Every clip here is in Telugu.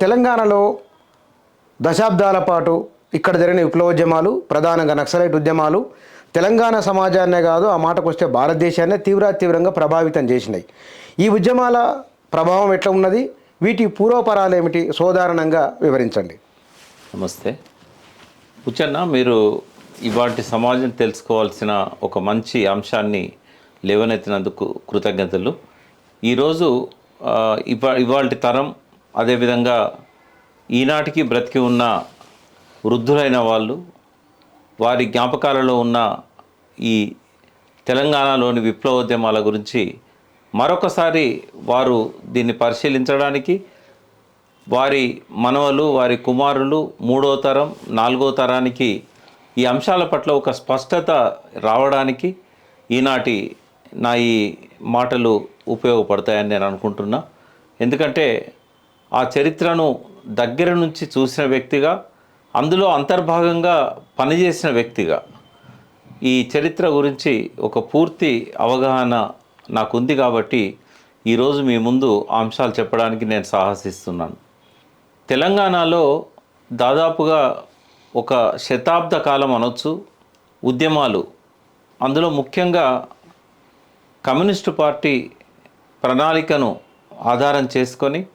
తెలంగాణలో దశాబ్దాల పాటు ఇక్కడ జరిగిన విప్లవోద్యమాలు ప్రధానంగా నక్సలైట్ ఉద్యమాలు తెలంగాణ సమాజాన్నే కాదు ఆ మాటకు వస్తే భారతదేశాన్నే తీవ్ర తీవ్రంగా ప్రభావితం చేసినాయి. ఈ ఉద్యమాల ప్రభావం ఎట్లా ఉన్నది? వీటి పూర్వపరాలు ఏమిటి? సోదారణంగా వివరించండి. నమస్తే. ఉచన్న మీరు ఇవాటి సమాజం తెలుసుకోవాల్సిన ఒక మంచి అంశాన్ని లేవనెత్తినందుకు కృతజ్ఞతలు. ఈరోజు ఇవా ఇవాళ తరం అదేవిధంగా ఈనాటికి బ్రతికి ఉన్న వృద్ధులైన వాళ్ళు వారి జ్ఞాపకాలలో ఉన్న ఈ తెలంగాణలోని విప్లవోద్యమాల గురించి మరొకసారి వారు దీన్ని పరిశీలించడానికి వారి మనవలు వారి కుమారులు మూడో తరం నాలుగో తరానికి ఈ అంశాల పట్ల ఒక స్పష్టత రావడానికి ఈనాటి నా ఈ మాటలు ఉపయోగపడతాయని నేను అనుకుంటున్నా. ఎందుకంటే ఆ చరిత్రను దగ్గర నుంచి చూసిన వ్యక్తిగా అందులో అంతర్భాగంగా పనిచేసిన వ్యక్తిగా. ఈ చరిత్ర గురించి ఒక పూర్తి అవగాహన నాకుంది కాబట్టి ఈరోజు మీ ముందు అంశాలు చెప్పడానికి నేను సాహసిస్తున్నాను. తెలంగాణలో దాదాపుగా ఒక శతాబ్ద కాలం అనొచ్చు ఉద్యమాలు. అందులో ముఖ్యంగా కమ్యూనిస్టు పార్టీ ప్రణాళికను ఆధారం చేసుకొని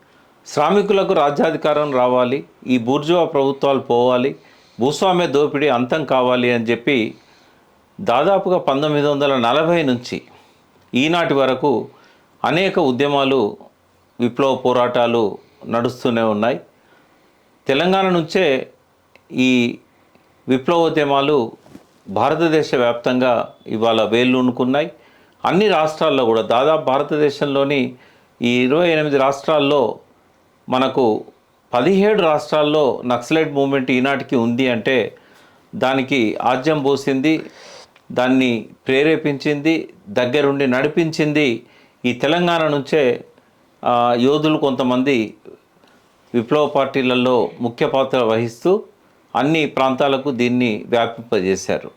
శ్రామికులకు రాజ్యాధికారం రావాలి ఈ బూర్జువా ప్రభుత్వాలు పోవాలి భూస్వామ్య దోపిడీ అంతం కావాలి అని చెప్పి దాదాపుగా పంతొమ్మిది వందల నలభై నుంచి ఈనాటి వరకు అనేక ఉద్యమాలు విప్లవ పోరాటాలు నడుస్తూనే ఉన్నాయి. తెలంగాణ నుంచే ఈ విప్లవోద్యమాలు భారతదేశ వ్యాప్తంగా ఇవాళ వేళ్ళూనుకున్నాయి. అన్ని రాష్ట్రాల్లో కూడా దాదాపు భారతదేశంలోని ఈ ఇరవై ఎనిమిది రాష్ట్రాల్లో మనకు పదిహేడు రాష్ట్రాల్లో నక్సలైట్ మూమెంట్ ఈనాటికి ఉంది అంటే దానికి ఆజ్యం పోసింది దాన్ని ప్రేరేపించింది దగ్గరుండి నడిపించింది ఈ తెలంగాణ నుంచే యోధులు కొంతమంది విప్లవ పార్టీలలో ముఖ్య పాత్ర వహిస్తూ అన్ని ప్రాంతాలకు దీన్ని వ్యాపింపజేశారు.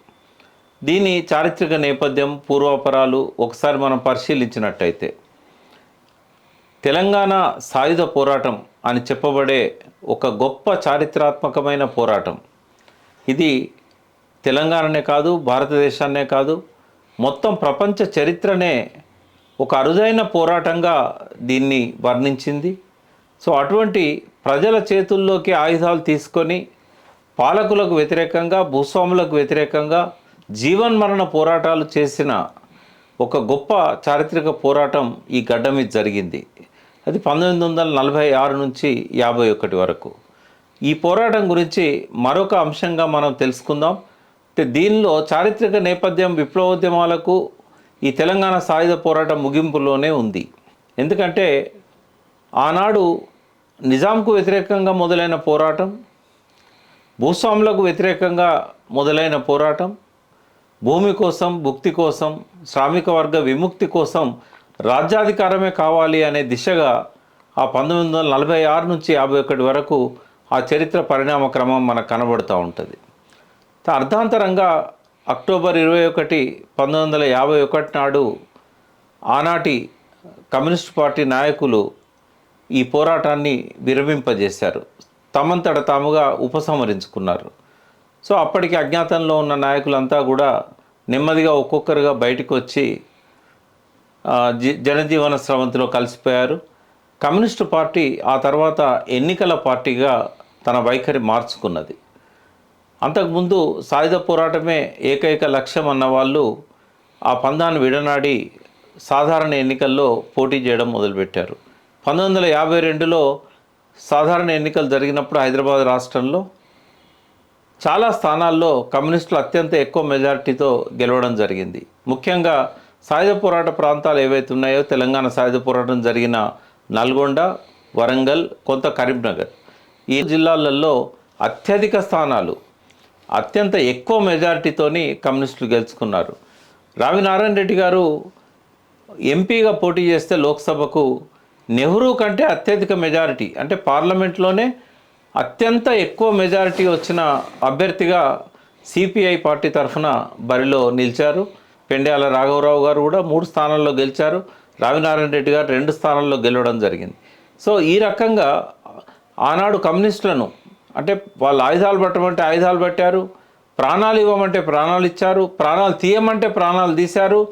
దీని చారిత్రక నేపథ్యం పూర్వాపరాలు ఒకసారి మనం పరిశీలించినట్టయితే తెలంగాణ సాయుధ పోరాటం అని చెప్పబడే ఒక గొప్ప చారిత్రాత్మకమైన పోరాటం. ఇది తెలంగాణనే కాదు భారతదేశాన్నే కాదు మొత్తం ప్రపంచ చరిత్రనే ఒక అరుదైన పోరాటంగా దీన్ని వర్ణించింది. సో అటువంటి ప్రజల చేతుల్లోకి ఆయుధాలు తీసుకొని పాలకులకు వ్యతిరేకంగా భూస్వాములకు వ్యతిరేకంగా జీవన్మరణ పోరాటాలు చేసిన ఒక గొప్ప చారిత్రక పోరాటం ఈ గడ్డ మీద జరిగింది. అది పంతొమ్మిది వందల నలభై ఆరు నుంచి యాభై ఒకటి వరకు. ఈ పోరాటం గురించి మరొక అంశంగా మనం తెలుసుకుందాం. దీనిలో చారిత్రక నేపథ్యం విప్లవోద్యమాలకు ఈ తెలంగాణ సాయుధ పోరాటం ముగింపులోనే ఉంది. ఎందుకంటే ఆనాడు నిజాంకు వ్యతిరేకంగా మొదలైన పోరాటం భూస్వాములకు వ్యతిరేకంగా మొదలైన పోరాటం భూమి కోసం భుక్తి కోసం శ్రామిక వర్గ విముక్తి కోసం రాజ్యాధికారమే కావాలి అనే దిశగా ఆ పంతొమ్మిది వందల నలభై ఆరు నుంచి యాభై ఒకటి వరకు ఆ చరిత్ర పరిణామ క్రమం మనకు కనబడుతూ ఉంటుంది. త- అర్ధాంతరంగా అక్టోబర్ ఇరవై ఒకటి పంతొమ్మిది వందల యాభై ఒకటి నాడు ఆనాటి కమ్యూనిస్ట్ పార్టీ నాయకులు ఈ పోరాటాన్ని విరమింపజేశారు. తమంతట తాముగా ఉపసంహరించుకున్నారు. సో అప్పటికి అజ్ఞాతంలో ఉన్న నాయకులంతా కూడా నెమ్మదిగా ఒక్కొక్కరుగా బయటకు వచ్చి జనజీవన స్రవంతిలో కలిసిపోయారు. కమ్యూనిస్టు పార్టీ ఆ తర్వాత ఎన్నికల పార్టీగా తన వైఖరి మార్చుకున్నది. అంతకుముందు సాయుధ పోరాటమే ఏకైక లక్ష్యం అన్న వాళ్ళు ఆ పందాన్ని విడనాడి సాధారణ ఎన్నికల్లో పోటీ చేయడం మొదలుపెట్టారు. పంతొమ్మిది వందల యాభై రెండులో సాధారణ ఎన్నికలు జరిగినప్పుడు హైదరాబాద్ రాష్ట్రంలో చాలా స్థానాల్లో కమ్యూనిస్టులు అత్యంత ఎక్కువ మెజారిటీతో గెలవడం జరిగింది. ముఖ్యంగా సాయుధ పోరాట ప్రాంతాలు ఏవైతే ఉన్నాయో తెలంగాణ సాయుధ పోరాటం జరిగిన నల్గొండ వరంగల్ కొంత కరీంనగర్. ఈ జిల్లాలలో అత్యధిక స్థానాలు అత్యంత ఎక్కువ మెజారిటీతోని కమ్యూనిస్టులు గెలుచుకున్నారు. రావినారాయణ రెడ్డి గారు ఎంపీగా పోటీ చేస్తే లోక్సభకు నెహ్రూ కంటే అత్యధిక మెజారిటీ అంటే పార్లమెంట్లోనే అత్యంత ఎక్కువ మెజారిటీ వచ్చిన అభ్యర్థిగా సిపిఐ పార్టీ తరఫున బరిలో నిలిచారు. పెండ్యాల రాఘవరావు గారు కూడా మూడు స్థానాల్లో గెలిచారు. రావినారాయణ రెడ్డి గారు రెండు స్థానాల్లో గెలవడం జరిగింది. సో ఈ రకంగా ఆనాడు కమ్యూనిస్టులను అంటే వాళ్ళు ఆయుధాలు పట్టమంటే ఆయుధాలు పట్టారు. ప్రాణాలు ఇవ్వమంటే ప్రాణాలు ఇచ్చారు. ప్రాణాలు తీయమంటే ప్రాణాలు తీశారు.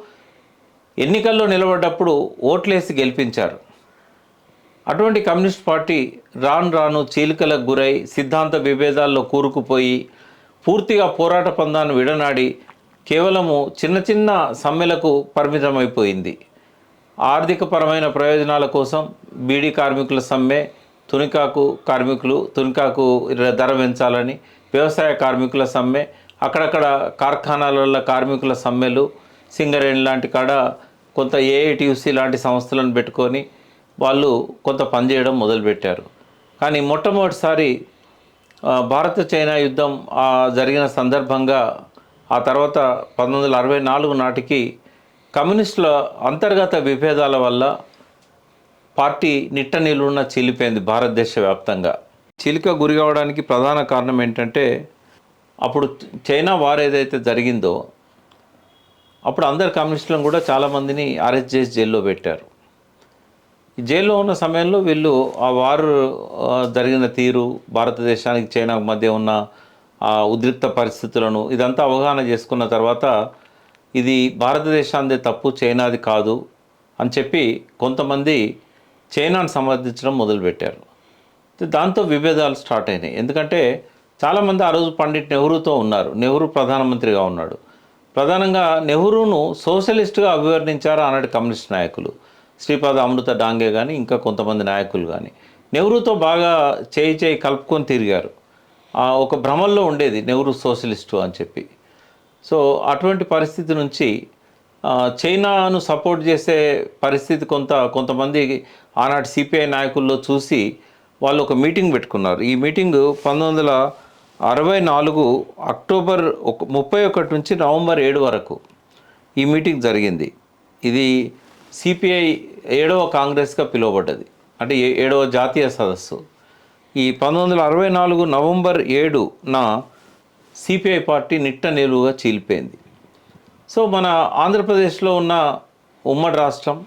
ఎన్నికల్లో నిలబడ్డప్పుడు ఓట్లేసి గెలిపించారు. అటువంటి కమ్యూనిస్ట్ పార్టీ రాను రాను చీలికలకు గురై సిద్ధాంత విభేదాల్లో కూరుకుపోయి పూర్తిగా పోరాట పందాన్ని విడనాడి కేవలము చిన్న చిన్న సమ్మెలకు పరిమితమైపోయింది. ఆర్థికపరమైన ప్రయోజనాల కోసం బీడీ కార్మికుల సమ్మె తునికాకు కార్మికులు తునికాకు ధర పెంచాలని వ్యవసాయ కార్మికుల సమ్మె అక్కడక్కడ కార్ఖానాలలో కార్మికుల సమ్మెలు సింగరేణి లాంటి కాడ కొంత ఏఐటియుసి లాంటి సంస్థలను పెట్టుకొని వాళ్ళు కొంత పనిచేయడం మొదలుపెట్టారు. కానీ మొట్టమొదటిసారి భారత చైనా యుద్ధం జరిగిన సందర్భంగా ఆ తర్వాత పంతొమ్మిది వందల అరవై నాలుగు నాటికి కమ్యూనిస్టుల అంతర్గత విభేదాల వల్ల పార్టీ నిట్ట నిలువున చీలిపోయింది భారతదేశ వ్యాప్తంగా. చీలిక గురి కావడానికి ప్రధాన కారణం ఏంటంటే అప్పుడు చైనా వార్ ఏదైతే జరిగిందో అప్పుడు అందరు కమ్యూనిస్టులను కూడా చాలామందిని అరెస్ట్ చేసి జైల్లో పెట్టారు. జైల్లో ఉన్న సమయంలో వీళ్ళు ఆ వారు జరిగిన తీరు భారతదేశానికి చైనాకు మధ్య ఉన్న ఆ ఉద్రిక్త పరిస్థితులను ఇదంతా అవగాహన చేసుకున్న తర్వాత ఇది భారతదేశాందే తప్పు చైనాది కాదు అని చెప్పి కొంతమంది చైనాను సమర్థించడం మొదలుపెట్టారు. దాంతో విభేదాలు స్టార్ట్ అయినాయి. ఎందుకంటే చాలామంది ఆ రోజు పండిట్ నెహ్రూతో ఉన్నారు. నెహ్రూ ప్రధానమంత్రిగా ఉన్నాడు. ప్రధానంగా నెహ్రూను సోషలిస్ట్గా అభివర్ణించారు ఆనాటి కమ్యూనిస్ట్ నాయకులు. శ్రీపాద అమృత డాంగే కానీ ఇంకా కొంతమంది నాయకులు కానీ నెహ్రూతో బాగా చేయి చేయి కలుపుకొని తిరిగారు. ఒక భ్రమల్లో ఉండేది నెహ్రూ సోషలిస్టు అని చెప్పి. సో అటువంటి పరిస్థితి నుంచి చైనాను సపోర్ట్ చేసే పరిస్థితి కొంత కొంతమంది ఆనాటి సిపిఐ నాయకుల్లో చూసి వాళ్ళు ఒక మీటింగ్ పెట్టుకున్నారు. ఈ మీటింగ్ పంతొమ్మిది వందల అరవై నాలుగు అక్టోబర్ ఒక ముప్పై ఒకటి నుంచి నవంబర్ ఏడు వరకు ఈ మీటింగ్ జరిగింది. ఇది సిపిఐ ఏడవ కాంగ్రెస్గా పిలువబడ్డది. అంటే ఏడవ జాతీయ సదస్సు. ఈ పంతొమ్మిది వందల అరవై నాలుగు నవంబర్ ఏడున సిపిఐ పార్టీ నిట్ట నిలువుగా చీలిపోయింది. సో మన ఆంధ్రప్రదేశ్లో ఉన్న ఉమ్మడి రాష్ట్రం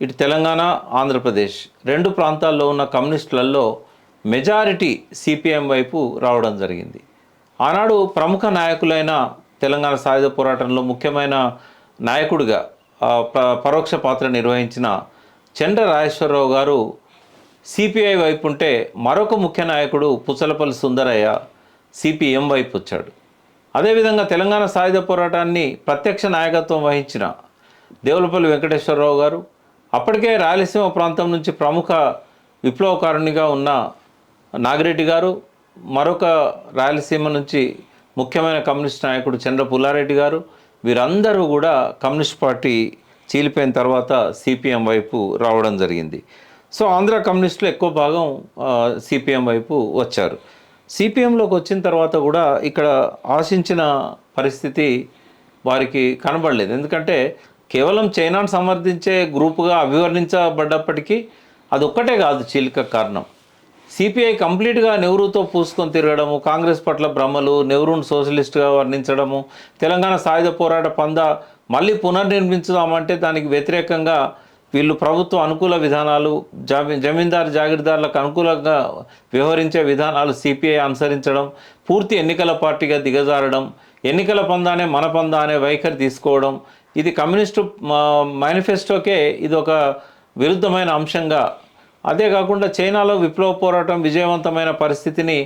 ఇటు తెలంగాణ ఆంధ్రప్రదేశ్ రెండు ప్రాంతాల్లో ఉన్న కమ్యూనిస్టులలో మెజారిటీ సిపిఎం వైపు రావడం జరిగింది. ఆనాడు ప్రముఖ నాయకులైన తెలంగాణ సాయుధ పోరాటంలో ముఖ్యమైన నాయకుడిగా ప- పరోక్ష పాత్ర నిర్వహించిన చండ్ర రాజేశ్వరరావు గారు సిపిఐ వైపు ఉంటే మరొక ముఖ్య నాయకుడు పుచ్చలపల్లి సుందరయ్య సిపిఎం వైపు వచ్చాడు. అదేవిధంగా తెలంగాణ సాయుధ పోరాటాన్ని ప్రత్యక్ష నాయకత్వం వహించిన దేవులపల్లి వెంకటేశ్వరరావు గారు అప్పటికే రాయలసీమ ప్రాంతం నుంచి ప్రముఖ విప్లవకారునిగా ఉన్న నాగిరెడ్డి గారు మరొక రాయలసీమ నుంచి ముఖ్యమైన కమ్యూనిస్ట్ నాయకుడు చంద్ర పుల్లారెడ్డి గారు వీరందరూ కూడా కమ్యూనిస్ట్ పార్టీ చీలిపోయిన తర్వాత సిపిఎం వైపు రావడం జరిగింది. సో ఆంధ్ర కమ్యూనిస్టులు ఎక్కువ భాగం సిపిఎం వైపు వచ్చారు. సిపిఎంలోకి వచ్చిన తర్వాత కూడా ఇక్కడ ఆశించిన పరిస్థితి వారికి కనబడలేదు. ఎందుకంటే కేవలం చైనాను సమర్థించే గ్రూపుగా అభివర్ణించబడ్డప్పటికీ అది ఒక్కటే కాదు చీలిక కారణం. సిపిఐ కంప్లీట్గా నెహ్రూతో పూసుకొని తిరగడము కాంగ్రెస్ పట్ల భ్రమలు నెహ్రూను సోషలిస్ట్గా వర్ణించడము తెలంగాణ సాయుధ పోరాట పంద మళ్ళీ పునర్నిర్మించుదామంటే దానికి వ్యతిరేకంగా వీళ్ళు ప్రభుత్వ అనుకూల విధానాలు జమీ జమీందారు జాగీర్దారులకు అనుకూలంగా వ్యవహరించే విధానాలు సిపిఐ అనుసరించడం పూర్తి ఎన్నికల పార్టీగా దిగజారడం ఎన్నికల పందానే మన పందా అనే వైఖరి తీసుకోవడం ఇది కమ్యూనిస్టు మేనిఫెస్టోకే ఇది ఒక విరుద్ధమైన అంశంగా. అదే కాకుండా చైనాలో విప్లవ పోరాటం విజయవంతమైన పరిస్థితిని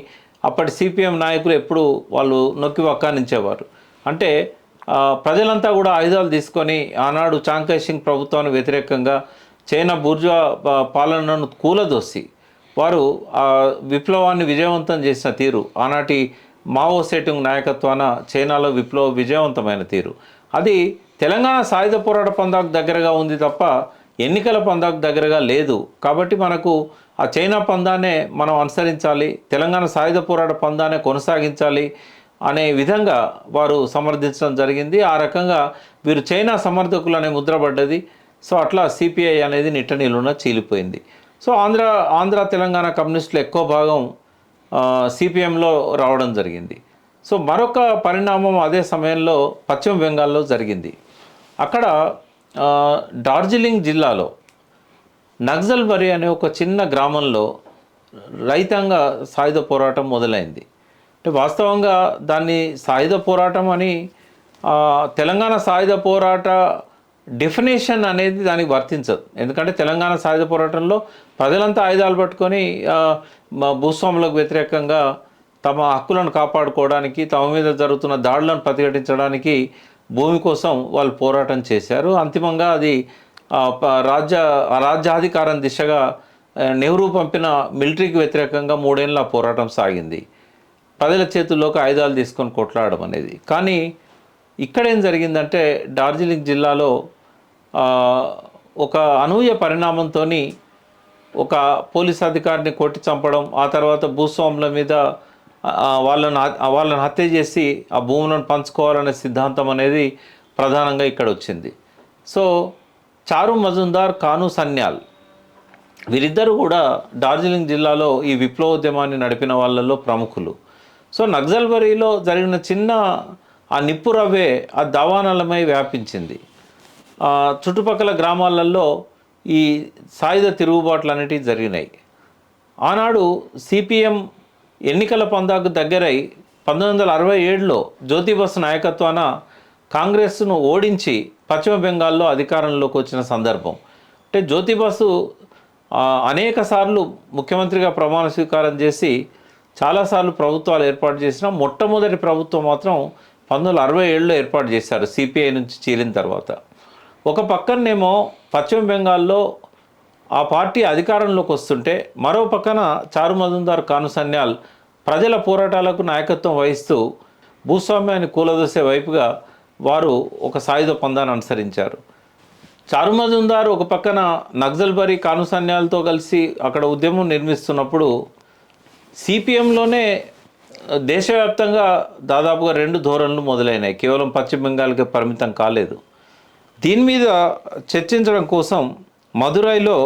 అప్పటి సిపిఎం నాయకులు ఎప్పుడు వాళ్ళు నొక్కి వక్కానించేవారు. అంటే ప్రజలంతా కూడా ఆయుధాలు తీసుకొని ఆనాడు చాంకై సింగ్ ప్రభుత్వానికి వ్యతిరేకంగా చైనా బూర్జా పాలనను కూలదోసి వారు ఆ విప్లవాన్ని విజయవంతం చేసిన తీరు. ఆనాటి మావో సెటింగ్ నాయకత్వాన చైనాలో విప్లవ విజయవంతమైన తీరు. అది తెలంగాణ సాయుధ పోరాట పందాకు దగ్గరగా ఉంది తప్ప ఎన్నికల పందాకు దగ్గరగా లేదు. కాబట్టి మనకు ఆ చైనా పందానే మనం అనుసరించాలి తెలంగాణ సాయుధ పోరాట పందానే కొనసాగించాలి అనే విధంగా వారు సమర్థించడం జరిగింది. ఆ రకంగా వీరు చైనా సమర్థకులు అనే ముద్ర పడ్డది. సో అట్లా సిపిఐ అనేది నిట్ట నిలువున చీలిపోయింది. సో ఆంధ్ర ఆంధ్ర తెలంగాణ కమ్యూనిస్టులు ఎక్కువ భాగం సిపిఎంలో రావడం జరిగింది. సో మరొక పరిణామం అదే సమయంలో పశ్చిమ బెంగాల్లో జరిగింది. అక్కడ డార్జిలింగ్ జిల్లాలో నగ్జల్బరి అనే ఒక చిన్న గ్రామంలో రైతాంగ సాయుధ పోరాటం మొదలైంది. అంటే వాస్తవంగా దాన్ని సాయుధ పోరాటం అని తెలంగాణ సాయుధ పోరాట డెఫినేషన్ అనేది దానికి వర్తించదు. ఎందుకంటే తెలంగాణ సాయుధ పోరాటంలో ప్రజలంతా ఆయుధాలు పట్టుకొని భూస్వాములకు వ్యతిరేకంగా తమ హక్కులను కాపాడుకోవడానికి తమ మీద జరుగుతున్న దాడులను ప్రతిఘటించడానికి భూమి కోసం వాళ్ళు పోరాటం చేశారు. అంతిమంగా అది రాజ్య రాజ్యాధికారం దిశగా నెహ్రూ పంపిన మిలిటరీకి వ్యతిరేకంగా మూడేళ్ళ పోరాటం సాగింది. ప్రజల చేతుల్లోకి ఆయుధాలు తీసుకొని కొట్లాడడం అనేది. కానీ ఇక్కడ ఏం జరిగిందంటే డార్జిలింగ్ జిల్లాలో ఒక అనూహ్య పరిణామంతో ఒక పోలీస్ అధికారిని కొట్టి చంపడం ఆ తర్వాత భూస్వాముల మీద వాళ్ళను వాళ్ళని హత్య చేసి ఆ భూములను పంచుకోవాలనే సిద్ధాంతం అనేది ప్రధానంగా ఇక్కడ వచ్చింది సో చారు మజుందార్ కాను సన్యాల్ వీరిద్దరూ కూడా డార్జిలింగ్ జిల్లాలో ఈ విప్లవోద్యమాన్ని నడిపిన వాళ్ళల్లో ప్రముఖులు. సో నక్సల్బరీలో జరిగిన చిన్న ఆ నిప్పు రవ్వే ఆ దావానలమై వ్యాపించింది. చుట్టుపక్కల గ్రామాలలో ఈ సాయుధ తిరుగుబాట్లు అనేటివి జరిగినాయి. ఆనాడు సిపిఎం ఎన్నికల పందాకు దగ్గరై పంతొమ్మిది వందల అరవై ఏడులో జ్యోతిబస్ నాయకత్వాన కాంగ్రెస్ను ఓడించి పశ్చిమ బెంగాల్లో అధికారంలోకి వచ్చిన సందర్భం. అంటే జ్యోతిబసు అనేక సార్లు ముఖ్యమంత్రిగా ప్రమాణ స్వీకారం చేసి చాలాసార్లు ప్రభుత్వాలు ఏర్పాటు చేసినా మొట్టమొదటి ప్రభుత్వం మాత్రం పంతొమ్మిది వందల అరవై ఏడులో ఏర్పాటు చేశారు సిపిఐ నుంచి చీలిన తర్వాత. ఒక పక్కనేమో పశ్చిమ బెంగాల్లో ఆ పార్టీ అధికారంలోకి వస్తుంటే మరో పక్కన చారు మజుందార్ కాను సన్యాల్ ప్రజల పోరాటాలకు నాయకత్వం వహిస్తూ భూస్వామ్యాన్ని కూలదోసే వైపుగా వారు ఒక సాయుధ పందాన్ని అనుసరించారు. చారు మజుందార్ ఒక పక్కన నక్సల్బరీ కాను సన్యాలతో కలిసి అక్కడ ఉద్యమం నిర్మిస్తున్నప్పుడు సిపిఎంలోనే దేశవ్యాప్తంగా దాదాపుగా రెండు ధోరణులు మొదలైనాయి. కేవలం పశ్చిమ బెంగాల్కి పరిమితం కాలేదు. దీని మీద చర్చించడం కోసం మదురైలో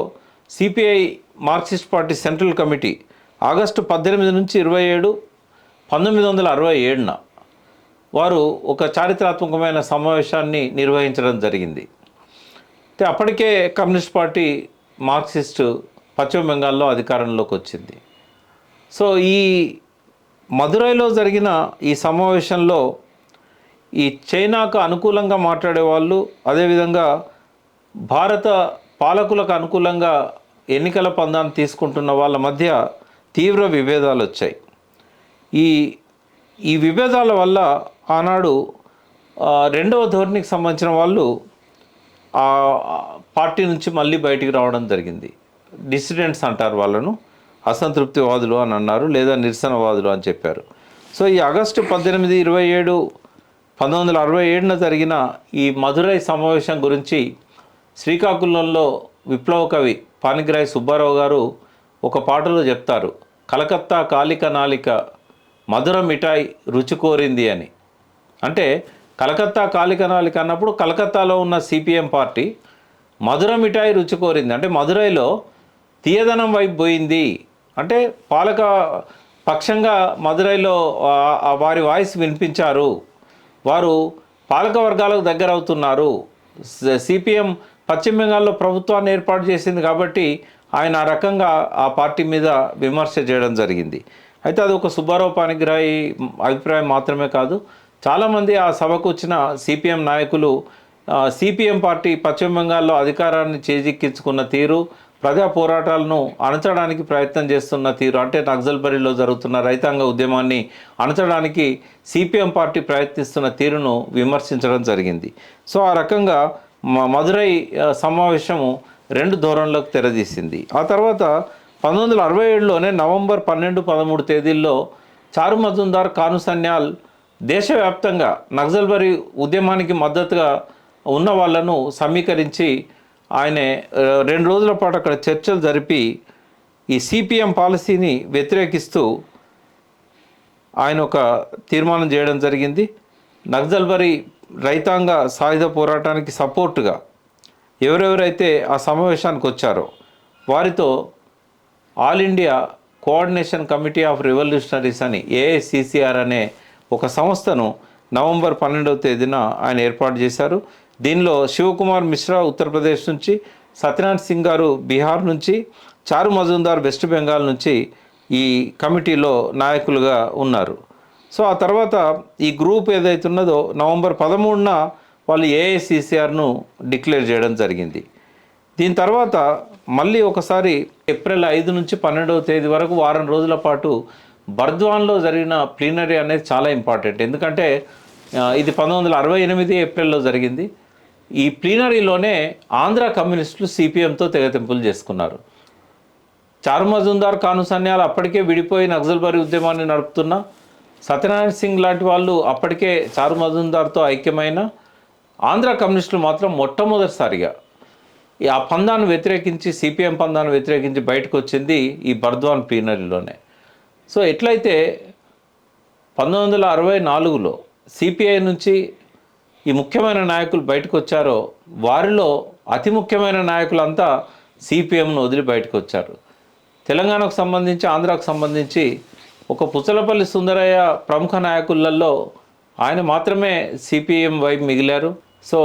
CPI Marxist party central committee August పద్దెనిమిది నుంచి ఇరవై ఏడు పంతొమ్మిది వందల అరవై ఏడున వారు ఒక చారిత్రాత్మకమైన సమావేశాన్ని నిర్వహించడం జరిగింది. అప్పటికే కమ్యూనిస్ట్ పార్టీ మార్క్సిస్టు పశ్చిమ బెంగాల్లో అధికారంలోకి వచ్చింది. సో ఈ మదురైలో జరిగిన ఈ సమావేశంలో ఈ చైనాకు అనుకూలంగా మాట్లాడే వాళ్ళు అదేవిధంగా భారత పాలకులకు అనుకూలంగా ఎన్నికల పందాన్ని తీసుకుంటున్న వాళ్ళ మధ్య తీవ్ర విభేదాలు వచ్చాయి. ఈ ఈ విభేదాల వల్ల ఆనాడు రెండవ ధోరణికి సంబంధించిన వాళ్ళు ఆ పార్టీ నుంచి మళ్ళీ బయటికి రావడం జరిగింది. డిసిడెంట్స్ అంటారు వాళ్ళను. అసంతృప్తివాదులు అని అన్నారు లేదా నిరసనవాదులు అని చెప్పారు. సో ఈ ఆగస్టు పద్దెనిమిది ఇరవై ఏడు పంతొమ్మిది వందల అరవై ఏడున జరిగిన ఈ మధురై సమావేశం గురించి శ్రీకాకుళంలో విప్లవ కవి పానిగ్రాయ్ సుబ్బారావు గారు ఒక పాటలో చెప్తారు. కలకత్తా కాలిక నాలిక మధుర మిఠాయి రుచి కోరింది అని. అంటే కలకత్తా కాలిక నాలిక అన్నప్పుడు కలకత్తాలో ఉన్న సిపిఎం పార్టీ మధుర మిఠాయి రుచి కోరింది. అంటే మధురైలో తీయదనం వైపు పోయింది. అంటే పాలక పక్షంగా మదురైలో వారి వాయిస్ వినిపించారు. వారు పాలక వర్గాలకు దగ్గర అవుతున్నారు సిపిఎం పశ్చిమ బెంగాల్లో ప్రభుత్వాన్ని ఏర్పాటు చేసింది కాబట్టి ఆయన ఆ రకంగా ఆ పార్టీ మీద విమర్శ చేయడం జరిగింది. అయితే అది ఒక సుబ్బారావు అభిప్రాయం మాత్రమే కాదు. చాలామంది ఆ సభకు వచ్చిన సిపిఎం నాయకులు సిపిఎం పార్టీ పశ్చిమ బెంగాల్లో అధికారాన్ని చేజిక్కించుకున్న తీరు ప్రజా పోరాటాలను అణచడానికి ప్రయత్నం చేస్తున్న తీరు అంటే నక్సల్బరిలో జరుగుతున్న రైతాంగ ఉద్యమాన్ని అణచడానికి సిపిఎం పార్టీ ప్రయత్నిస్తున్న తీరును విమర్శించడం జరిగింది. సో ఆ రకంగా మ- మదురై సమావేశము రెండు ధోరణులకు తెరదీసింది. ఆ తర్వాత పంతొమ్మిది వందల అరవై ఏడులోనే నవంబర్ పన్నెండు పదమూడు తేదీల్లో చారు మజుందార్ కాను సన్యాల్ దేశవ్యాప్తంగా నక్సల్బరీ ఉద్యమానికి మద్దతుగా ఉన్న వాళ్ళను సమీకరించి ఆయనే రెండు రోజుల పాటు అక్కడ చర్చలు జరిపి ఈ సిపిఎం పాలసీని వ్యతిరేకిస్తూ ఆయన ఒక తీర్మానం చేయడం జరిగింది. నక్సల్బరీ రైతాంగ సాయుధ పోరాటానికి సపోర్టుగా ఎవరెవరైతే ఆ సమావేశానికి వచ్చారో వారితో All India coordination committee of revolutionaries అని ఏఐసిసిఆర్ అనే ఒక సంస్థను నవంబర్ పన్నెండవ తేదీన ఆయన ఏర్పాటు చేశారు. దీనిలో శివకుమార్ మిశ్రా ఉత్తరప్రదేశ్ నుంచి సత్యనారాయణ సింగ్ గారు బీహార్ నుంచి చారు మజుందార్ వెస్ట్ బెంగాల్ నుంచి ఈ కమిటీలో నాయకులుగా ఉన్నారు. సో ఆ తర్వాత ఈ గ్రూప్ ఏదైతే ఉన్నదో నవంబర్ పదమూడున వాళ్ళు ఏఐసిసిఆర్ను డిక్లేర్ చేయడం జరిగింది. దీని తర్వాత మళ్ళీ ఒకసారి ఏప్రిల్ ఐదు నుంచి పన్నెండవ తేదీ వరకు వారం రోజుల పాటు బర్ద్వాన్లో జరిగిన ప్లీనరీ అనేది చాలా ఇంపార్టెంట్. ఎందుకంటే ఇది పంతొమ్మిది వందల అరవై ఎనిమిది ఏప్రిల్లో జరిగింది. ఈ ప్లీనరీలోనే ఆంధ్ర కమ్యూనిస్టులు సిపిఎంతో తెగతింపులు చేసుకున్నారు. చారు మజుందార్ కాను సన్యాలు అప్పటికే విడిపోయి నక్సల్బరీ ఉద్యమాన్ని నడుపుతున్న సత్యనారాయణ సింగ్ లాంటి వాళ్ళు అప్పటికే చారు మజుందార్తో ఐక్యమైన ఆంధ్ర కమ్యూనిస్టులు మాత్రం మొట్టమొదటిసారిగా ఈ ఆ పందాన్ని వ్యతిరేకించి సిపిఎం పందాన్ని వ్యతిరేకించి బయటకు వచ్చింది ఈ బర్ద్వాన్ ప్లీనరీలోనే సో ఎట్లయితే పంతొమ్మిది వందల అరవై నాలుగులో సిపిఐ నుంచి ఈ ముఖ్యమైన నాయకులు బయటకు వచ్చారో వారిలో అతి ముఖ్యమైన నాయకులంతా సిపిఎంను వదిలి బయటకు వచ్చారు తెలంగాణకు సంబంధించి ఆంధ్రాకు సంబంధించి ఒక పుచ్చలపల్లి సుందరయ్య ప్రముఖ నాయకులలో ఆయన మాత్రమే సిపిఎం వైపు మిగిలారు. సో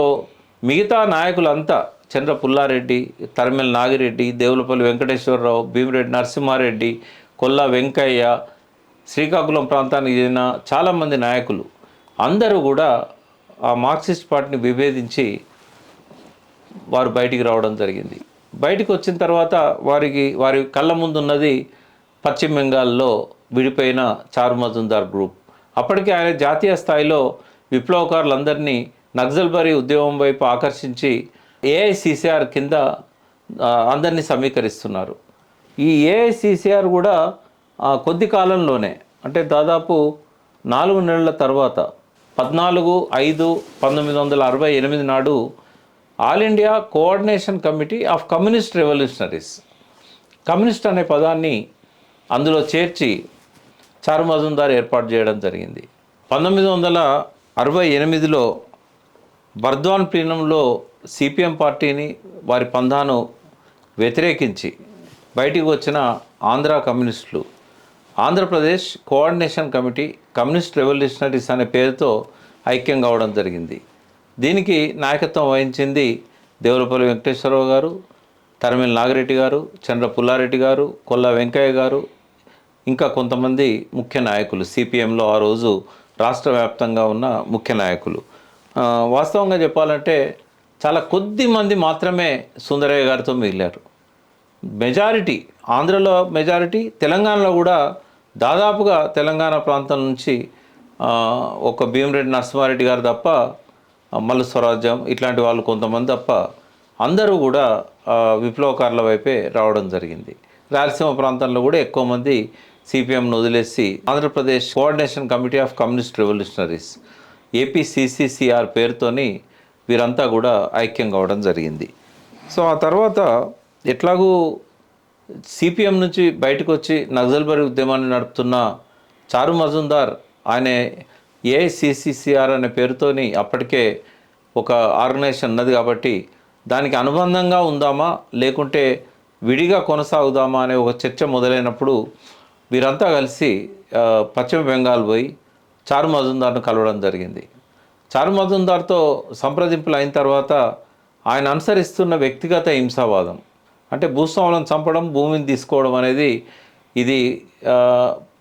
మిగతా నాయకులంతా చంద్ర పుల్లారెడ్డి తరిమెల నాగిరెడ్డి దేవులపల్లి వెంకటేశ్వరరావు భీమిరెడ్డి నరసింహారెడ్డి కొల్లా వెంకయ్య శ్రీకాకుళం ప్రాంతానికి చెందిన చాలామంది నాయకులు. అందరూ కూడా ఆ మార్క్సిస్ట్ పార్టీని విభేదించి వారు బయటికి రావడం జరిగింది. బయటికి వచ్చిన తర్వాత వారికి వారి కళ్ళ ముందున్నది పశ్చిమ బెంగాల్లో విడిపోయిన చారు మజుందార్ గ్రూప్. అప్పటికే ఆయన జాతీయ స్థాయిలో విప్లవకారులందరినీ నక్సల్బరీ ఉద్యమం వైపు ఆకర్షించి ఏఐసిసిఆర్ కింద అందరినీ సమీకరిస్తున్నారు. ఈ ఏఐసిసిఆర్ కూడా కొద్ది కాలంలోనే అంటే దాదాపు నాలుగు నెలల తర్వాత పద్నాలుగు ఐదు పంతొమ్మిది వందల అరవై ఎనిమిది నాడు All India coordination committee of communist revolutionaries. Communist అనే పదాన్ని అందులో చేర్చి చారు మజుందార్ ఏర్పాటు చేయడం జరిగింది. పంతొమ్మిది వందల అరవై ఎనిమిదిలో బర్ద్వాన్ ప్లీనంలో సిపిఎం పార్టీని వారి పంధాను వ్యతిరేకించి బయటికి వచ్చిన ఆంధ్ర కమ్యూనిస్టులు Andhra Pradesh coordination committee communist revolutionaries అనే పేరుతో ఐక్యం కావడం జరిగింది. దీనికి నాయకత్వం వహించింది దేవులపల్లి వెంకటేశ్వరరావు గారు తరమిల్ నాగిరెడ్డి గారు చంద్ర పుల్లారెడ్డి గారు కొల్లా వెంకయ్య గారు ఇంకా కొంతమంది ముఖ్య నాయకులు సిపిఎంలో ఆ రోజు రాష్ట్ర వ్యాప్తంగా ఉన్న ముఖ్య నాయకులు. వాస్తవంగా చెప్పాలంటే చాలా కొద్ది మంది మాత్రమే సుందరయ్య గారితో మిగిలారు. మెజారిటీ ఆంధ్రలో మెజారిటీ తెలంగాణలో కూడా దాదాపుగా తెలంగాణ ప్రాంతం నుంచి ఒక భీమరెడ్డి నరసింహారెడ్డి గారు తప్ప ఆ, మల్లు స్వరాజ్యం ఇట్లాంటి వాళ్ళు కొంతమంది తప్ప అందరూ కూడా విప్లవకారుల వైపే రావడం జరిగింది. రాయలసీమ ప్రాంతంలో కూడా ఎక్కువ మంది సిపిఎంను వదిలేసి Andhra Pradesh coordination committee of communist revolutionaries APCCCR పేరుతోని వీరంతా కూడా ఐక్యం కావడం జరిగింది. సో ఆ తర్వాత ఎట్లాగూ సిపిఎం నుంచి బయటకు వచ్చి నక్సల్బరీ ఉద్యమాన్ని నడుపుతున్న చారు మజుందార్ ఆయన ఏఐసిసిసిఆర్ అనే పేరుతోని అప్పటికే ఒక ఆర్గనైజేషన్ ఉన్నది కాబట్టి దానికి అనుబంధంగా ఉందామా లేకుంటే విడిగా కొనసాగుదామా అనే ఒక చర్చ మొదలైనప్పుడు వీరంతా కలిసి పశ్చిమ బెంగాల్ పోయి చారు మజుందార్ను కలవడం జరిగింది. చారు మజుందార్తో సంప్రదింపులు అయిన తర్వాత ఆయన అనుసరిస్తున్న వ్యక్తిగత హింసావాదం. అంటే భూస్వాములను చంపడం భూమిని తీసుకోవడం అనేది ఇది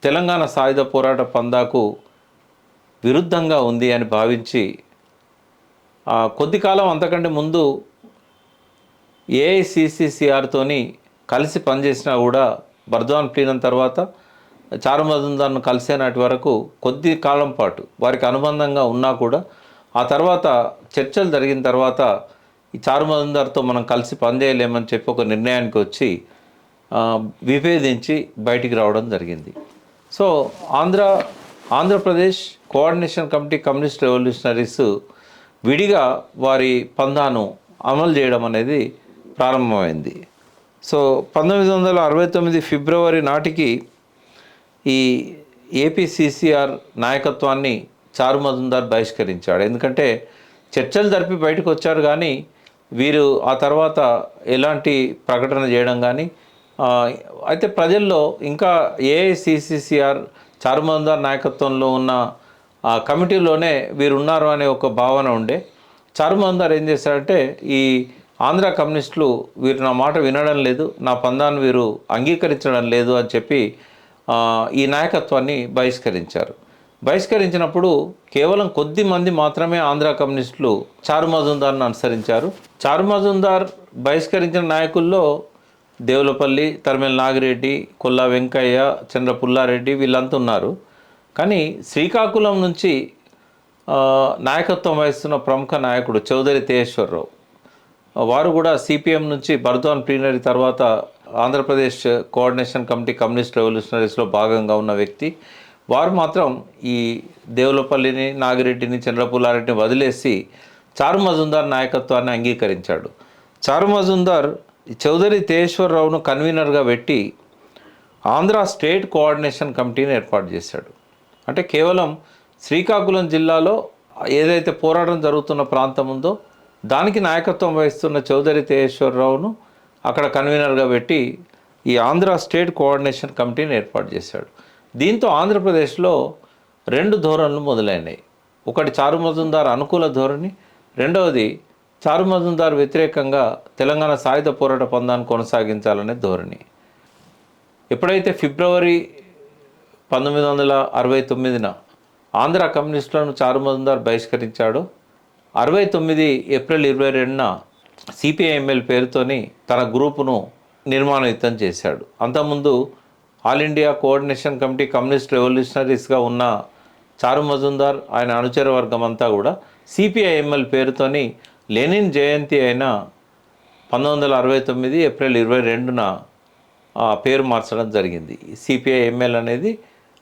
తెలంగాణ సాయుధ పోరాట పందాకు విరుద్ధంగా ఉంది అని భావించి కొద్ది కాలం అంతకంటే ముందు ఏఐసిసిసిఆర్తోని కలిసి పనిచేసినా కూడా బర్ద్వాన్ ప్లీనం తర్వాత చారు మజుందార్ను కలిసే నాటి వరకు కొద్ది కాలం పాటు వారికి అనుబంధంగా ఉన్నా కూడా ఆ తర్వాత చర్చలు జరిగిన తర్వాత ఈ చారు మనం కలిసి పనిచేయలేమని చెప్పి ఒక నిర్ణయానికి వచ్చి విభేదించి బయటికి రావడం జరిగింది. So Andhra Andhra Pradesh coordination committee communist revolutionaries విడిగా వారి పందాను అమలు చేయడం అనేది ప్రారంభమైంది. సో పంతొమ్మిది వందల అరవై తొమ్మిది ఫిబ్రవరి నాటికి ఈ ఏపీసీసీఆర్ నాయకత్వాన్ని చారుమజుందార్ బహిష్కరించాడు. ఎందుకంటే చర్చలు జరిపి బయటకు వచ్చారు కానీ వీరు ఆ తర్వాత ఎలాంటి ప్రకటన చేయడం కానీ అయితే ప్రజల్లో ఇంకా ఏఐసిసిసిఆర్ చార్మందార్ నాయకత్వంలో ఉన్న ఆ కమిటీలోనే వీరు ఉన్నారు అనే ఒక భావన ఉండే. చార్మందార్ ఏం చేశారంటే ఈ ఆంధ్ర కమ్యూనిస్టులు వీరు నా మాట వినడం లేదు నా పందాన్ని వీరు అంగీకరించడం లేదు అని చెప్పి ఈ నాయకత్వాన్ని బహిష్కరించారు. బహిష్కరించినప్పుడు కేవలం కొద్ది మంది మాత్రమే ఆంధ్ర కమ్యూనిస్టులు చారు మజుందార్ను అనుసరించారు. చారు మజుందార్ బహిష్కరించిన నాయకుల్లో దేవులపల్లి తరిమెల నాగిరెడ్డి కొల్లా వెంకయ్య చంద్ర పుల్లారెడ్డి వీళ్ళంతా ఉన్నారు. కానీ శ్రీకాకుళం నుంచి నాయకత్వం వహిస్తున్న ప్రముఖ నాయకుడు చౌదరి తేజేశ్వరరావు. వారు కూడా సిపిఎం నుంచి బర్ద్వాన్ ప్లీనరీ తర్వాత ఆంధ్రప్రదేశ్ కోఆర్డినేషన్ కమిటీ కమ్యూనిస్ట్ రెవల్యూషనరీస్లో భాగంగా ఉన్న వ్యక్తి. వారు మాత్రం ఈ దేవులపల్లిని నాగిరెడ్డిని చంద్రపుల్లారెడ్డిని వదిలేసి చారు మజుందార్ నాయకత్వాన్ని అంగీకరించాడు. చారు మజుందార్ ఈ చౌదరి తేజేశ్వరరావును కన్వీనర్గా పెట్టి ఆంధ్ర స్టేట్ కోఆర్డినేషన్ కమిటీని ఏర్పాటు చేశాడు. అంటే కేవలం శ్రీకాకుళం జిల్లాలో ఏదైతే పోరాటం జరుగుతున్న ప్రాంతం ఉందో దానికి నాయకత్వం వహిస్తున్న చౌదరి తేజేశ్వరరావును అక్కడ కన్వీనర్గా పెట్టి ఈ ఆంధ్ర స్టేట్ కోఆర్డినేషన్ కమిటీని ఏర్పాటు చేశాడు. దీంతో ఆంధ్రప్రదేశ్లో రెండు ధోరణులు మొదలైనాయి. ఒకటి చారు మజుందార్ అనుకూల ధోరణి రెండవది చారు మజుందార్ వ్యతిరేకంగా తెలంగాణ సాయుధ పోరాట పందాన్ని కొనసాగించాలనే ధోరణి. ఎప్పుడైతే ఫిబ్రవరి పంతొమ్మిది వందల అరవై తొమ్మిదిన ఆంధ్ర కమ్యూనిస్టులను చారు మజుందార్ బహిష్కరించాడో అరవై తొమ్మిది ఏప్రిల్ ఇరవై రెండున సిపిఐఎంఎల్ పేరుతోని తన గ్రూపును నిర్మాణయుతం చేశాడు. అంతకుముందు All India coordination committee communist రెవల్యూషనరీస్గా ఉన్న చారు మజుందార్ ఆయన అనుచర వర్గం అంతా కూడా సిపిఐఎంఎల్ పేరుతోని లెనిన్ జయంతి అయిన పంతొమ్మిది వందల అరవై తొమ్మిది ఏప్రిల్ ఇరవై రెండున పేరు మార్చడం జరిగింది. సిపిఐఎంఎల్ అనేది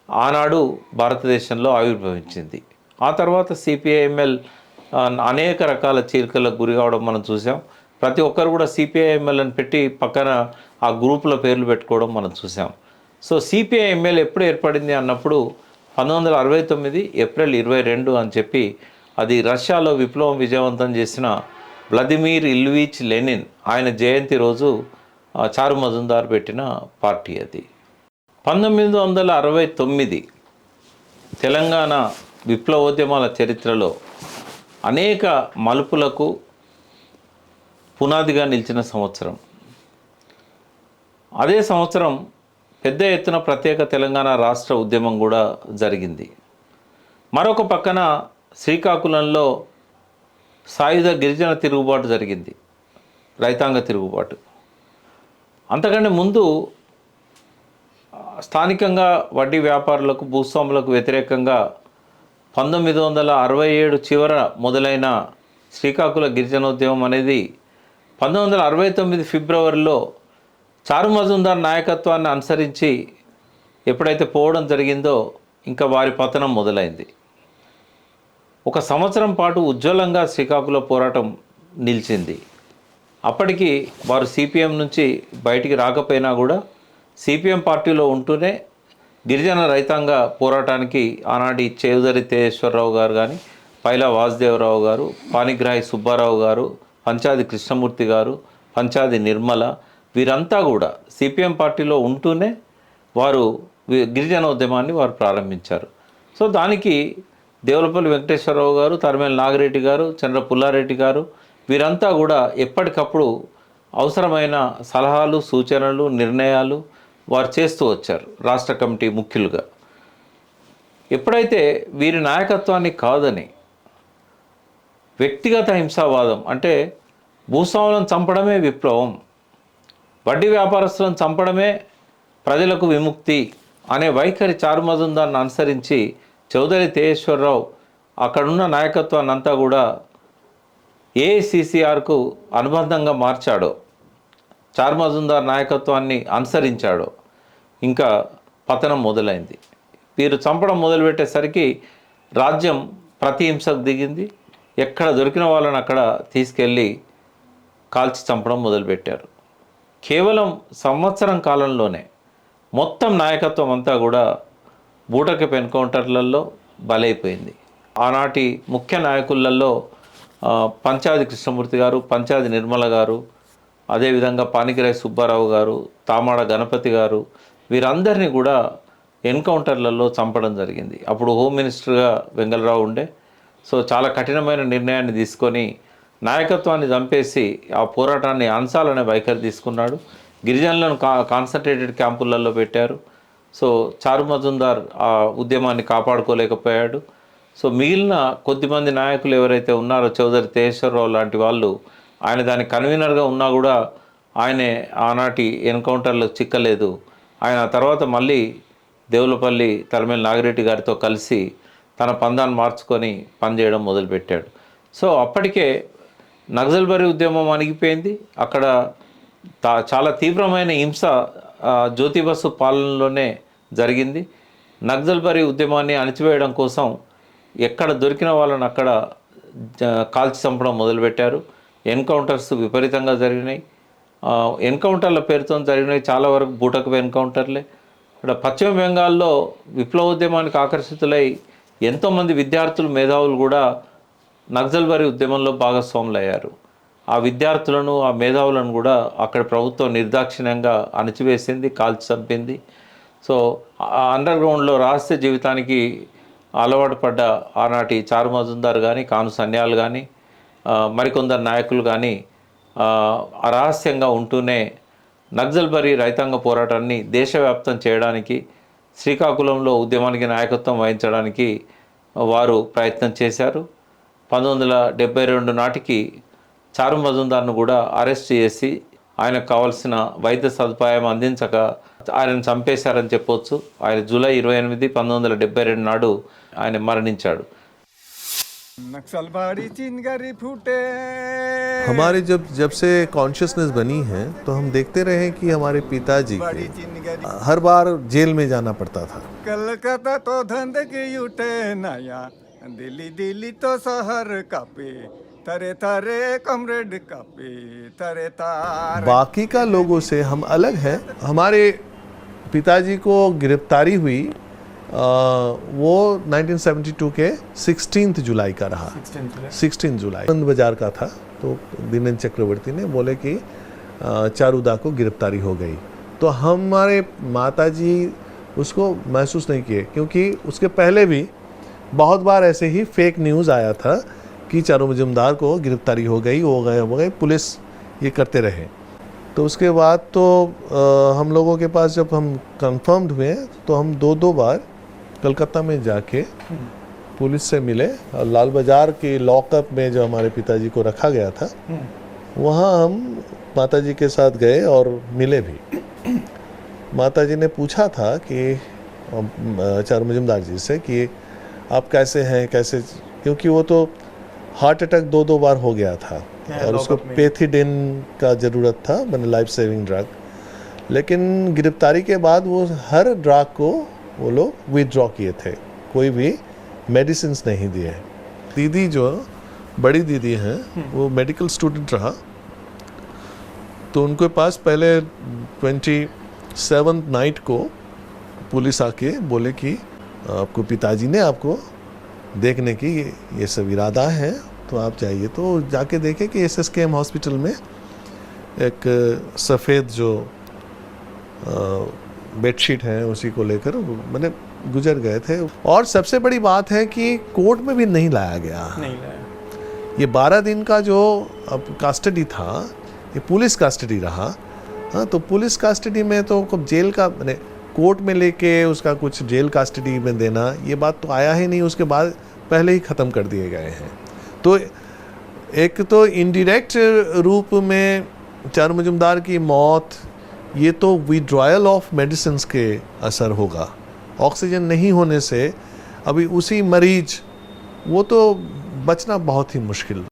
ఆనాడు భారతదేశంలో ఆవిర్భవించింది. ఆ తర్వాత సిపిఐఎంఎల్ అనేక రకాల చీలికలకు గురి కావడం మనం చూసాం ప్రతి ఒక్కరు కూడా సిపిఐఎంఎల్ అని పెట్టి పక్కన ఆ గ్రూపుల పేర్లు పెట్టుకోవడం మనం చూసాం సో సిపిఐ ఎంఎల్ ఎప్పుడు ఏర్పడింది అన్నప్పుడు పంతొమ్మిది వందల అరవై తొమ్మిది ఏప్రిల్ ఇరవై రెండు అని చెప్పి అది రష్యాలో విప్లవం విజయవంతం చేసిన వ్లాదిమిర్ ఇల్విచ్ లెనిన్ ఆయన జయంతి రోజు చారు మజుందార్ పెట్టిన పార్టీ అది. పంతొమ్మిది వందల అరవై తొమ్మిది తెలంగాణ విప్లవోద్యమాల చరిత్రలో అనేక మలుపులకు పునాదిగా నిలిచిన సంవత్సరం. అదే సంవత్సరం పెద్ద ఎత్తున ప్రత్యేక తెలంగాణ రాష్ట్ర ఉద్యమం కూడా జరిగింది. మరొక పక్కన శ్రీకాకుళంలో సాయుధ గిరిజన తిరుగుబాటు జరిగింది. రైతాంగ తిరుగుబాటు. అంతకంటే ముందు స్థానికంగా వడ్డీ వ్యాపారులకు భూస్వాములకు వ్యతిరేకంగా పంతొమ్మిది వందల అరవై ఏడు చివర మొదలైన శ్రీకాకుళ గిరిజనోద్యమం అనేది పంతొమ్మిది వందల అరవై తొమ్మిది ఫిబ్రవరిలో చారు మజుందార్ నాయకత్వాన్ని అనుసరించి ఎప్పుడైతే పోవడం జరిగిందో ఇంకా వారి పతనం మొదలైంది. ఒక సంవత్సరం పాటు ఉజ్వలంగా శ్రీకాకుళ పోరాటం నిలిచింది. అప్పటికి వారు సిపిఎం నుంచి బయటికి రాకపోయినా కూడా సిపిఎం పార్టీలో ఉంటూనే గిరిజన రైతాంగ పోరాటానికి ఆనాటి చేదుదరి తేజేశ్వరరావు గారు కానీ పైలా వాసుదేవరావు గారు పానిగ్రాహి సుబ్బారావు గారు పంచాది కృష్ణమూర్తి గారు పంచాది నిర్మల వీరంతా కూడా సిపిఎం పార్టీలో ఉంటూనే వారు గిరిజన ఉద్యమాన్ని వారు ప్రారంభించారు. సో దానికి దేవులపల్లి వెంకటేశ్వరరావు గారు తరమేల నాగిరెడ్డి గారు చంద్ర పుల్లారెడ్డి గారు వీరంతా కూడా ఎప్పటికప్పుడు అవసరమైన సలహాలు సూచనలు నిర్ణయాలు వారు చేస్తూ వచ్చారు రాష్ట్ర కమిటీ ముఖ్యులుగా. ఎప్పుడైతే వీరి నాయకత్వాన్ని కాదని వ్యక్తిగత హింసావాదం అంటే భూస్వాములను చంపడమే విప్లవం వడ్డీ వ్యాపారస్తులను చంపడమే ప్రజలకు విముక్తి అనే వైఖరి చారుమజుందాన్ని అనుసరించి చౌదరి తేజేశ్వరరావు అక్కడున్న నాయకత్వాన్ని అంతా కూడా ఏఐసిసిఆర్కు అనుబంధంగా మార్చాడో. చార్మజుందార్ నాయకత్వాన్ని అనుసరించాడో. ఇంకా పతనం మొదలైంది. వీరు చంపడం మొదలుపెట్టేసరికి రాజ్యం ప్రతిహింసకు దిగింది. ఎక్కడ దొరికిన వాళ్ళని అక్కడ తీసుకెళ్ళి కాల్చి చంపడం మొదలుపెట్టారు. కేవలం సంవత్సరం కాలంలోనే మొత్తం నాయకత్వం అంతా కూడా బూటకపు ఎన్కౌంటర్లలో బలైపోయింది. ఆనాటి ముఖ్య నాయకులలో పంచాది కృష్ణమూర్తి గారు పంచాది నిర్మల గారు అదేవిధంగా పానిగిరాయి సుబ్బారావు గారు తామాడ గణపతి గారు వీరందరినీ కూడా ఎన్కౌంటర్లలో చంపడం జరిగింది. అప్పుడు హోమ్ మినిస్టర్గా వెంగళరావు ఉండే. సో చాలా కఠినమైన నిర్ణయాన్ని తీసుకొని నాయకత్వాన్ని చంపేసి ఆ పోరాటాన్ని అంశాలనే వైఖరి తీసుకున్నాడు. గిరిజనులను కా కాన్సన్ట్రేటెడ్ క్యాంపులలో పెట్టారు. సో చారు మజుందార్ ఆ ఉద్యమాన్ని కాపాడుకోలేకపోయాడు. సో మిగిలిన కొద్దిమంది నాయకులు ఎవరైతే ఉన్నారో చౌదరి తేజేశ్వరరావు లాంటి వాళ్ళు ఆయన దాని కన్వీనర్గా ఉన్నా కూడా ఆయనే ఆనాటి ఎన్కౌంటర్లో చిక్కలేదు. ఆయన తర్వాత మళ్ళీ దేవులపల్లి తరమేల నాగిరెడ్డి గారితో కలిసి తన పందాన్ని మార్చుకొని పనిచేయడం మొదలుపెట్టాడు. సో అప్పటికే నక్సల్బరీ ఉద్యమం అణిగిపోయింది. అక్కడ చాలా తీవ్రమైన హింస జ్యోతిబస్సు జ్యోతిబసు పాలనలోనే జరిగింది. నక్సల్బరీ ఉద్యమాన్ని అణిచివేయడం కోసం ఎక్కడ దొరికిన వాళ్ళని అక్కడ జ- కాల్చి చంపడం మొదలుపెట్టారు. ఎన్కౌంటర్స్ విపరీతంగా జరిగినాయి. ఎన్కౌంటర్ల పేరుతో జరిగినవి చాలా వరకు బూటకు ఎన్కౌంటర్లే. ఇక్కడ పశ్చిమ బెంగాల్లో విప్లవోద్యమానికి ఆకర్షితులై ఎంతోమంది విద్యార్థులు మేధావులు కూడా నక్సల్బరీ ఉద్యమంలో భాగస్వాములు అయ్యారు ఆ విద్యార్థులను ఆ మేధావులను కూడా అక్కడ ప్రభుత్వం నిర్దాక్షిణ్యంగా అణచివేసింది కాల్చి చంపింది సో ఆ అండర్ గ్రౌండ్లో రహస్య జీవితానికి అలవాటు పడ్డ ఆనాటి చారు మజుందార్ కానీ కాను సన్యాలు కానీ మరికొందరు నాయకులు కానీ ఆ, రహస్యంగా ఉంటూనే నక్సల్బరీ రైతాంగ పోరాటాన్ని దేశవ్యాప్తం చేయడానికి శ్రీకాకుళంలో ఉద్యమానికి నాయకత్వం వహించడానికి వారు ప్రయత్నం చేశారు. పంతొమ్మిది వందల డెబ్బై రెండు నాటికి చారు మజుందార్ను కూడా అరెస్ట్ చేసి ఆయనకు కావాల్సిన వైద్య సదుపాయం అందించక ఆయనను చంపేశారని చెప్పొచ్చు ఆయన జూలై ఇరవై ఎనిమిది పంతొమ్మిది వందల డెబ్బై రెండు నాడు ఆయన మరణించాడు नक्सलबाड़ी चिनगरी फूटे हमारी जब जब से कॉन्शियसनेस बनी है तो हम देखते रहे कि हमारे पिताजी बड़ी के चिनगरी हर बार जेल में जाना पड़ता था कलकत्ता तो धंधकी उठे नया दिल्ली दिल्ली तो शहर कापे तरे तरे कमरेड कापे तरे तार। बाकी का लोगों से हम अलग हैं। हमारे पिताजी को गिरफ्तारी हुई आ, वो 1972 के 16th जुलाई का रहा। 16 जुलाई। आनंद बाज़ार का था तो दिनेश चक्रवर्ती ने बोले कि चारुदा को गिरफ्तारी हो गई। तो हमारे माताजी उसको महसूस नहीं किए क्योंकि उसके पहले भी बहुत बार ऐसे ही फेक न्यूज़ आया था कि चारों मजुमदार को गिरफ्तारी हो गई हो गए हो गए पुलिस ये करते रहे। तो उसके बाद तो आ, हम लोगों के पास जब हम कंफर्म्ड हुए तो हम दो दो बार कलकत्ता में जाके पुलिस से मिले। और लाल बाज़ार के लॉकअप में जो हमारे पिताजी को रखा गया था वहाँ हम माताजी के साथ गए और मिले भी। माताजी ने पूछा था कि चारू मजुमदार जी से कि आप कैसे हैं कैसे क्योंकि वो तो हार्ट अटैक दो दो बार हो गया था। और उसको पेथीडिन का ज़रूरत था मैंने लाइफ सेविंग ड्रग लेकिन गिरफ्तारी के बाद वो हर ड्रग को वो लोग विदड्रॉ किए थे। कोई भी मेडिसिन नहीं दिए। दीदी जो बड़ी दीदी हैं वो मेडिकल स्टूडेंट रहा। तो उनके पास पहले ट्वेंटी सेवन नाइट को पुलिस आके बोले कि आपको पिताजी ने आपको देखने की ये, सब इरादा है तो आप जाइए। तो जाके देखें कि S S K M hospital में एक सफ़ेद जो बेडशीट है उसी को लेकर मैंने गुजर गए थे। और सबसे बड़ी बात है कि कोर्ट में भी नहीं लाया गया। नहीं लाया। ये बारह दिन का जो अब कस्टडी था ये पुलिस कस्टडी रहा। हाँ तो पुलिस कस्टडी में तो कब जेल का मैंने कोर्ट में लेके उसका कुछ जेल कस्टडी में देना, ये बात तो आया ही नहीं, उसके बाद पहले ही ख़त्म कर दिए गए हैं। तो एक तो इनडायरेक्ट रूप में चार मजुमदार की मौत, ये तो विड्रॉयल ऑफ़ मेडिसिन के असर होगा। ऑक्सीजन नहीं होने से अभी उसी मरीज़, वो तो बचना बहुत ही मुश्किल।